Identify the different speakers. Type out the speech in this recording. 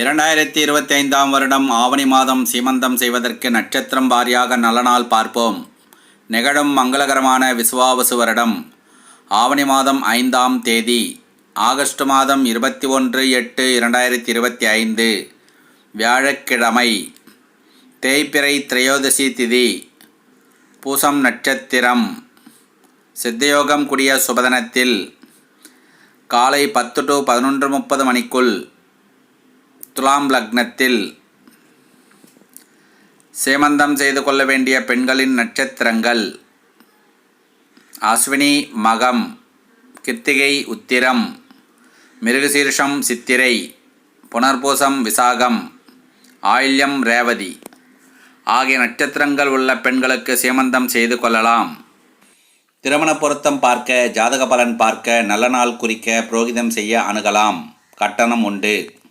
Speaker 1: இரண்டாயிரத்தி இருபத்தி ஐந்தாம் வருடம் ஆவணி மாதம் சீமந்தம் செய்வதற்கு நட்சத்திரம் வாரியாக நல்ல நாள் பார்ப்போம். நிகழும் மங்களகரமான விசுவாவசு வருடம். ஆவணி மாதம் ஐந்தாம் தேதி ஆகஸ்ட் மாதம் இருபத்தி ஒன்று எட்டு இரண்டாயிரத்தி இருபத்தி ஐந்து வியாழக்கிழமை தேய்பிறை திரையோதசி திதி பூசம் நட்சத்திரம் சித்தயோகம் கூடிய சுபதனத்தில் காலை பத்து டு பதினொன்று முப்பது மணிக்குள் துலாம் லக்னத்தில் சேமந்தம் செய்து கொள்ள வேண்டிய பெண்களின் நட்சத்திரங்கள். அஸ்வினி மகம் கிருத்திகை உத்திரம் மிருகசீர்ஷம் சித்திரை புனர்பூசம் விசாகம் ஆயில்யம் ரேவதி ஆகிய நட்சத்திரங்கள் உள்ள பெண்களுக்கு சேமந்தம் செய்து கொள்ளலாம். திருமண பொருத்தம் பார்க்க ஜாதக பலன் பார்க்க நல்ல நாள் குறிக்க புரோகிதம் செய்ய அணுகலாம். கட்டணம் உண்டு.